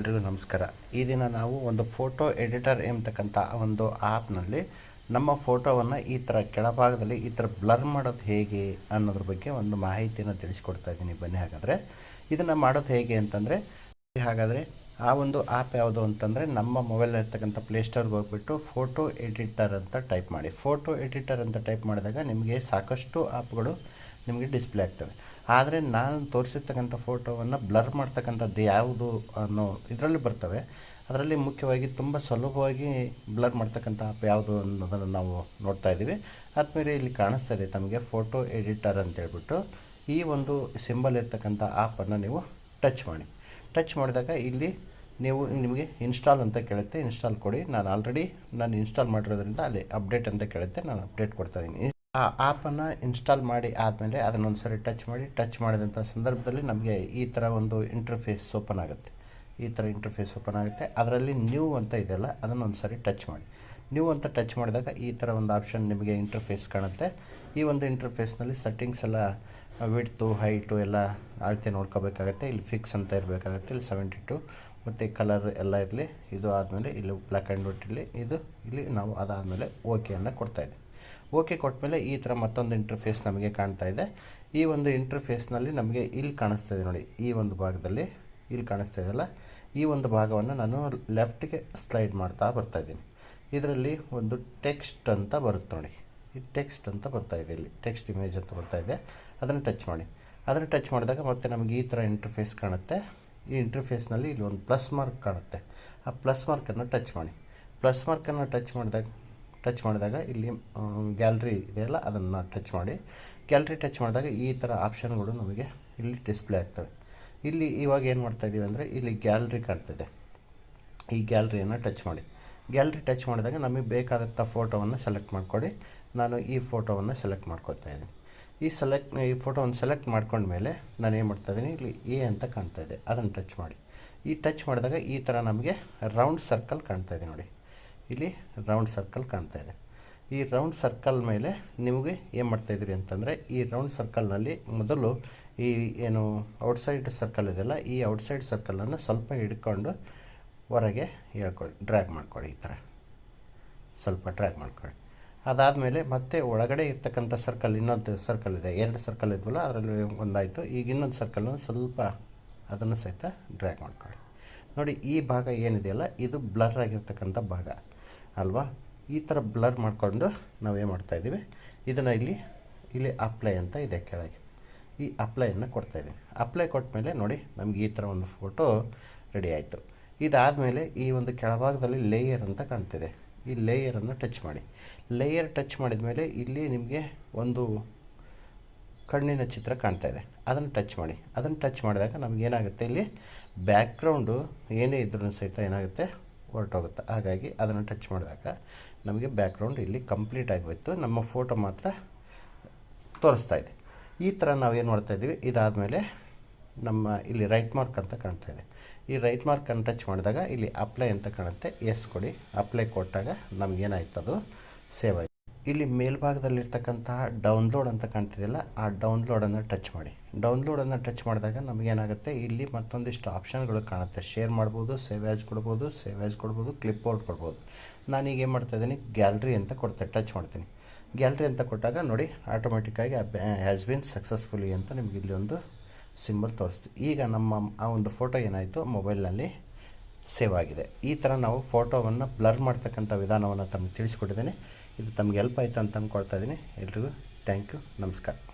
ಎಲ್ರಿಗೂ ನಮಸ್ಕಾರ. ಈ ದಿನ ನಾವು ಒಂದು ಫೋಟೋ ಎಡಿಟರ್ ಎಂಬತಕ್ಕಂಥ ಒಂದು ಆ್ಯಪ್ನಲ್ಲಿ ನಮ್ಮ ಫೋಟೋವನ್ನು ಈ ಥರ ಕೆಳಭಾಗದಲ್ಲಿ ಈ ಥರ ಬ್ಲರ್ ಮಾಡೋದು ಹೇಗೆ ಅನ್ನೋದ್ರ ಬಗ್ಗೆ ಒಂದು ಮಾಹಿತಿಯನ್ನು ತಿಳಿಸ್ಕೊಡ್ತಾ ಇದ್ದೀನಿ. ಬನ್ನಿ ಹಾಗಾದರೆ. ಇದನ್ನು ಮಾಡೋದು ಹೇಗೆ ಅಂತಂದರೆ, ಹಾಗಾದರೆ ಆ ಒಂದು ಆ್ಯಪ್ ಯಾವುದು ಅಂತಂದರೆ ನಮ್ಮ ಮೊಬೈಲಲ್ಲಿರ್ತಕ್ಕಂಥ ಪ್ಲೇಸ್ಟೋರ್ಗೆ ಹೋಗ್ಬಿಟ್ಟು ಫೋಟೋ ಎಡಿಟರ್ ಅಂತ ಟೈಪ್ ಮಾಡಿ. ಫೋಟೋ ಎಡಿಟರ್ ಅಂತ ಟೈಪ್ ಮಾಡಿದಾಗ ನಿಮಗೆ ಸಾಕಷ್ಟು ಆ್ಯಪ್ಗಳು ನಿಮಗೆ ಡಿಸ್ಪ್ಲೇ ಆಗ್ತವೆ. ಆದರೆ ನಾನು ತೋರಿಸಿರ್ತಕ್ಕಂಥ ಫೋಟೋವನ್ನು ಬ್ಲರ್ ಮಾಡ್ತಕ್ಕಂಥದ್ದು ಯಾವುದು ಅನ್ನೋ ಇದರಲ್ಲಿ ಬರ್ತವೆ. ಅದರಲ್ಲಿ ಮುಖ್ಯವಾಗಿ ತುಂಬ ಸುಲಭವಾಗಿ ಬ್ಲರ್ ಮಾಡ್ತಕ್ಕಂಥ ಆ್ಯಪ್ ಯಾವುದು ಅನ್ನೋದನ್ನು ನಾವು ನೋಡ್ತಾ ಇದ್ದೀವಿ. ಆದಮೇಲೆ ಇಲ್ಲಿ ಕಾಣಿಸ್ತಾ ಇದೆ ತಮಗೆ ಫೋಟೋ ಎಡಿಟರ್ ಅಂತ ಹೇಳ್ಬಿಟ್ಟು. ಈ ಒಂದು ಸಿಂಬಲ್ ಇರ್ತಕ್ಕಂಥ ಆ್ಯಪನ್ನು ನೀವು ಟಚ್ ಮಾಡಿ. ಟಚ್ ಮಾಡಿದಾಗ ಇಲ್ಲಿ ನೀವು ನಿಮಗೆ ಇನ್ಸ್ಟಾಲ್ ಅಂತ ಕೇಳುತ್ತೆ. ಇನ್ಸ್ಟಾಲ್ ಕೊಡಿ. ನಾನು ಆಲ್ರೆಡಿ ನಾನು ಇನ್ಸ್ಟಾಲ್ ಮಾಡಿರೋದ್ರಿಂದ ಅಲ್ಲಿ ಅಪ್ಡೇಟ್ ಅಂತ ಕೇಳುತ್ತೆ. ನಾನು ಅಪ್ಡೇಟ್ ಕೊಡ್ತಾ ಇದ್ದೀನಿ. ಆ ಆ್ಯಪನ್ನು ಇನ್ಸ್ಟಾಲ್ ಮಾಡಿ ಆದಮೇಲೆ ಅದನ್ನೊಂದು ಸರಿ ಟಚ್ ಮಾಡಿ, ಟಚ್ ಮಾಡಿದಂಥ ಸಂದರ್ಭದಲ್ಲಿ ನಮಗೆ ಈ ಥರ ಒಂದು ಇಂಟರ್ಫೇಸ್ ಓಪನ್ ಆಗುತ್ತೆ. ಈ ಥರ ಇಂಟರ್ಫೇಸ್ ಓಪನ್ ಆಗುತ್ತೆ. ಅದರಲ್ಲಿ ನ್ಯೂ ಅಂತ ಇದೆಯಲ್ಲ ಅದನ್ನು ಒಂದು ಸರಿ ಟಚ್ ಮಾಡಿ. ನ್ಯೂ ಅಂತ ಟಚ್ ಮಾಡಿದಾಗ ಈ ಥರ ಒಂದು ಆಪ್ಷನ್ ನಿಮಗೆ ಇಂಟರ್ಫೇಸ್ ಕಾಣುತ್ತೆ. ಈ ಒಂದು ಇಂಟರ್ಫೇಸ್ನಲ್ಲಿ ಸೆಟ್ಟಿಂಗ್ಸ್ ಎಲ್ಲ, ವಿಡ್ತು, ಹೈಟು ಎಲ್ಲ ಅಳತೆ ನೋಡ್ಕೋಬೇಕಾಗತ್ತೆ. ಇಲ್ಲಿ ಫಿಕ್ಸ್ ಅಂತ ಇರಬೇಕಾಗತ್ತೆ. ಇಲ್ಲಿ ಸೆವೆಂಟಿ ಟು ಮತ್ತು ಕಲರ್ ಎಲ್ಲ ಇರಲಿ. ಇದು ಆದಮೇಲೆ ಇಲ್ಲಿ ಬ್ಲ್ಯಾಕ್ ಆ್ಯಂಡ್ ವೈಟ್ ಇರಲಿ. ಇದು ಇಲ್ಲಿ ನಾವು ಅದಾದಮೇಲೆ ಓಕೆಯನ್ನು ಕೊಡ್ತಾಯಿದ್ದೆ ಓಕೆ ಕೊಟ್ಟಮೇಲೆ ಈ ಥರ ಮತ್ತೊಂದು ಇಂಟರ್ಫೇಸ್ ನಮಗೆ ಕಾಣ್ತಾ ಇದೆ. ಈ ಒಂದು ಇಂಟರ್ಫೇಸ್ನಲ್ಲಿ ನಮಗೆ ಇಲ್ಲಿ ಕಾಣಿಸ್ತಾ ಇದೆ ನೋಡಿ, ಈ ಒಂದು ಭಾಗದಲ್ಲಿ ಇಲ್ಲಿ ಕಾಣಿಸ್ತಾ ಇದೆಯಲ್ಲ? ಈ ಒಂದು ಭಾಗವನ್ನು ನಾನು ಲೆಫ್ಟ್ಗೆ ಸ್ಲೈಡ್ ಮಾಡ್ತಾ ಬರ್ತಾಯಿದ್ದೀನಿ ಇದರಲ್ಲಿ ಒಂದು ಟೆಕ್ಸ್ಟ್ ಅಂತ ಬರುತ್ತೆ ನೋಡಿ. ಈ ಟೆಕ್ಸ್ಟ್ ಅಂತ ಬರ್ತಾ ಇಲ್ಲಿ. ಟೆಕ್ಸ್ಟ್ ಇಮೇಜ್ ಅಂತ ಬರ್ತಾ ಇದೆ. ಅದನ್ನು ಟಚ್ ಮಾಡಿ. ಅದನ್ನು ಟಚ್ ಮಾಡಿದಾಗ ಮತ್ತೆ ನಮಗೆ ಈ ಥರ ಇಂಟರ್ಫೇಸ್ ಕಾಣುತ್ತೆ. ಈ ಇಂಟರ್ಫೇಸ್ನಲ್ಲಿ ಇಲ್ಲಿ ಒಂದು ಪ್ಲಸ್ ಮಾರ್ಕ್ ಕಾಣುತ್ತೆ. ಆ ಪ್ಲಸ್ ಮಾರ್ಕನ್ನು ಟಚ್ ಮಾಡಿ. ಪ್ಲಸ್ ಮಾರ್ಕನ್ನು ಟಚ್ ಮಾಡಿದಾಗ ಟಚ್ ಮಾಡಿದಾಗ ಇಲ್ಲಿ ಗ್ಯಾಲ್ರಿ ಇದೆಯಲ್ಲ, ಅದನ್ನು ಟಚ್ ಮಾಡಿ. ಗ್ಯಾಲ್ರಿ ಟಚ್ ಮಾಡಿದಾಗ ಈ ಥರ ಆಪ್ಷನ್ಗಳು ನಮಗೆ ಇಲ್ಲಿ ಡಿಸ್ಪ್ಲೇ ಆಗ್ತವೆ. ಇಲ್ಲಿ ಇವಾಗ ಏನು ಮಾಡ್ತಾಯಿದ್ದೀವಿ ಅಂದರೆ, ಇಲ್ಲಿ ಗ್ಯಾಲ್ರಿ ಕಾಣ್ತಿದೆ ಈ ಗ್ಯಾಲ್ರಿಯನ್ನು ಟಚ್ ಮಾಡಿ. ಗ್ಯಾಲ್ರಿ ಟಚ್ ಮಾಡಿದಾಗ ನಮಗೆ ಬೇಕಾದಂಥ ಫೋಟೋವನ್ನು ಸೆಲೆಕ್ಟ್ ಮಾಡಿಕೊಡಿ. ನಾನು ಈ ಫೋಟೋವನ್ನು ಸೆಲೆಕ್ಟ್ ಮಾಡ್ಕೊತಾ ಇದ್ದೀನಿ. ಈ ಸೆಲೆಕ್ಟ್ ಈ ಫೋಟೋವನ್ನು ಸೆಲೆಕ್ಟ್ ಮಾಡ್ಕೊಂಡ್ಮೇಲೆ ನಾನು ಏನು ಮಾಡ್ತಾಯಿದ್ದೀನಿ ಇಲ್ಲಿ ಎ ಅಂತ ಕಾಣ್ತಾ ಇದೆ. ಅದನ್ನು ಟಚ್ ಮಾಡಿ. ಈ ಟಚ್ ಮಾಡಿದಾಗ ಈ ಥರ ನಮಗೆ ರೌಂಡ್ ಸರ್ಕಲ್ ಕಾಣ್ತಾ ಇದೆ ನೋಡಿ. ಇಲ್ಲಿ ರೌಂಡ್ ಸರ್ಕಲ್ ಕಾಣ್ತಾ ಇದೆ. ಈ ರೌಂಡ್ ಸರ್ಕಲ್ ಮೇಲೆ ನಿಮಗೆ ಏನು ಮಾಡ್ತಾಯಿದ್ರಿ ಅಂತಂದರೆ, ಈ ರೌಂಡ್ ಸರ್ಕಲ್ನಲ್ಲಿ ಮೊದಲು ಈ ಏನು ಔಟ್ಸೈಡ್ ಸರ್ಕಲ್ ಇದೆಯಲ್ಲ, ಈ ಔಟ್ಸೈಡ್ ಸರ್ಕಲನ್ನು ಸ್ವಲ್ಪ ಹಿಡ್ಕೊಂಡು ಹೊರಗೆ ಹೇಳ್ಕೊಳ್ಳಿ ಡ್ರ್ಯಾಗ್ ಮಾಡ್ಕೊಳ್ಳಿ ಈ ಥರ. ಸ್ವಲ್ಪ ಡ್ರ್ಯಾಗ್ ಮಾಡ್ಕೊಳ್ಳಿ. ಅದಾದಮೇಲೆ ಮತ್ತೆ ಒಳಗಡೆ ಇರ್ತಕ್ಕಂಥ ಸರ್ಕಲ್ ಇನ್ನೊಂದು ಸರ್ಕಲ್ ಇದೆ. ಎರಡು ಸರ್ಕಲ್ ಇದ್ವಲ್ಲ, ಅದರಲ್ಲಿ ಒಂದಾಯಿತು. ಈಗ ಇನ್ನೊಂದು ಸರ್ಕಲನ್ನು ಸ್ವಲ್ಪ ಅದನ್ನು ಸಹಿತ ಡ್ರ್ಯಾಗ್ ಮಾಡ್ಕೊಳ್ಳಿ. ನೋಡಿ, ಈ ಭಾಗ ಏನಿದೆಯಲ್ಲ, ಇದು ಬ್ಲರ್ ಆಗಿರ್ತಕ್ಕಂಥ ಭಾಗ. ಅಲ್ವಾ? ಈ ಥರ ಬ್ಲರ್ ಮಾಡಿಕೊಂಡು ನಾವೇನು ಮಾಡ್ತಾಯಿದ್ದೀವಿ ಇದನ್ನು ಇಲ್ಲಿ ಇಲ್ಲಿ ಅಪ್ಲೈ ಅಂತ ಇದೆ ಕೆಳಗೆ. ಈ ಅಪ್ಲೈಯನ್ನು ಕೊಡ್ತಾಯಿದ್ದೀನಿ ಅಪ್ಲೈ ಕೊಟ್ಟ ಮೇಲೆ ನೋಡಿ ನಮಗೆ ಈ ಥರ ಒಂದು ಫೋಟೋ ರೆಡಿ ಆಯಿತು. ಇದಾದಮೇಲೆ ಈ ಒಂದು ಕೆಳಭಾಗದಲ್ಲಿ ಲೇಯರ್ ಅಂತ ಕಾಣ್ತಿದೆ. ಈ ಲೇಯರನ್ನು ಟಚ್ ಮಾಡಿ. ಲೇಯರ್ ಟಚ್ ಮಾಡಿದ ಮೇಲೆ ಇಲ್ಲಿ ನಿಮಗೆ ಒಂದು ಕಣ್ಣಿನ ಚಿತ್ರ ಕಾಣ್ತಾ ಇದೆ. ಅದನ್ನು ಟಚ್ ಮಾಡಿ. ಅದನ್ನು ಟಚ್ ಮಾಡಿದಾಗ ನಮಗೇನಾಗುತ್ತೆ ಇಲ್ಲಿ? ಬ್ಯಾಕ್ಗ್ರೌಂಡು ಏನೇ ಇದ್ರೂ ಸಹಿತ ಏನಾಗುತ್ತೆ? ಹೊರಟೋಗುತ್ತೆ. ಹಾಗಾಗಿ ಅದನ್ನು ಟಚ್ ಮಾಡಿದಾಗ ನಮಗೆ ಬ್ಯಾಕ್ಗ್ರೌಂಡ್ ಇಲ್ಲಿ ಕಂಪ್ಲೀಟ್ ಆಗೋಯಿತು ನಮ್ಮ ಫೋಟೋ ಮಾತ್ರ ತೋರಿಸ್ತಾ ಇದೆ. ಈ ಥರ ನಾವೇನು ಇದಾದ ಇದಾದಮೇಲೆ ನಮ್ಮ ಇಲ್ಲಿ ರೈಟ್ ಮಾರ್ಕ್ ಅಂತ ಕಾಣ್ತಾ ಇದೆ. ಈ ರೈಟ್ ಮಾರ್ಕನ್ನು ಟಚ್ ಮಾಡಿದಾಗ ಇಲ್ಲಿ ಅಪ್ಲೈ ಅಂತ ಕಾಣುತ್ತೆ. ಎಸ್ ಕೊಡಿ. ಅಪ್ಲೈ ಕೊಟ್ಟಾಗ ನಮಗೇನಾಯ್ತು ಅದು ಸೇವ್ ಆಯಿತು. ಇಲ್ಲಿ ಮೇಲ್ಭಾಗದಲ್ಲಿರ್ತಕ್ಕಂತಹ ಡೌನ್ಲೋಡ್ ಅಂತ ಕಾಣ್ತಿದೆಯಲ್ಲ, ಆ ಡೌನ್ಲೋಡನ್ನು ಟಚ್ ಮಾಡಿ. ಡೌನ್ಲೋಡನ್ನು ಟಚ್ ಮಾಡಿದಾಗ ನಮಗೇನಾಗುತ್ತೆ? ಇಲ್ಲಿ ಮತ್ತೊಂದಿಷ್ಟು ಆಪ್ಷನ್ಗಳು ಕಾಣುತ್ತೆ. ಶೇರ್ ಮಾಡ್ಬೋದು, ಸೇವ್ ಆ್ಯಸ್ ಕೊಡ್ಬೋದು, ಸೇವ್ ಆ್ಯಸ್ ಕೊಡ್ಬೋದು, ಕ್ಲಿಪ್ ಬೋರ್ಡ್ ಕೊಡ್ಬೋದು. ನಾನೀಗ ಏನು ಮಾಡ್ತಾಯಿದ್ದೀನಿ ಗ್ಯಾಲ್ರಿ ಅಂತ ಕೊಡ್ತೆ, ಟಚ್ ಮಾಡ್ತೀನಿ. ಗ್ಯಾಲ್ರಿ ಅಂತ ಕೊಟ್ಟಾಗ ನೋಡಿ ಆಟೋಮೆಟಿಕ್ಕಾಗಿ ಹ್ಯಾಸ್ ಬಿನ್ ಸಕ್ಸಸ್ಫುಲಿ ಅಂತ ನಿಮಗೆ ಇಲ್ಲಿ ಒಂದು ಸಿಂಬಲ್ ತೋರಿಸ್ತೀವಿ ಈಗ ನಮ್ಮ ಆ ಒಂದು ಫೋಟೋ ಏನಾಯಿತು? ಮೊಬೈಲ್ನಲ್ಲಿ ಸೇವ್ ಆಗಿದೆ. ಈ ಥರ ನಾವು ಫೋಟೋವನ್ನು ಬ್ಲರ್ ಮಾಡ್ತಕ್ಕಂಥ ವಿಧಾನವನ್ನು ತಮಗೆ ತಿಳಿಸ್ಕೊಟ್ಟಿದ್ದೇನೆ. ಇದು ತಮಗೆ ಹೆಲ್ಪ್ ಆಯಿತು ಅಂತ ಅಂದ್ಕೊಳ್ತಾ ಇದ್ದೀನಿ. ಎಲ್ರಿಗೂ ಥ್ಯಾಂಕ್ ಯು ನಮಸ್ಕಾರ.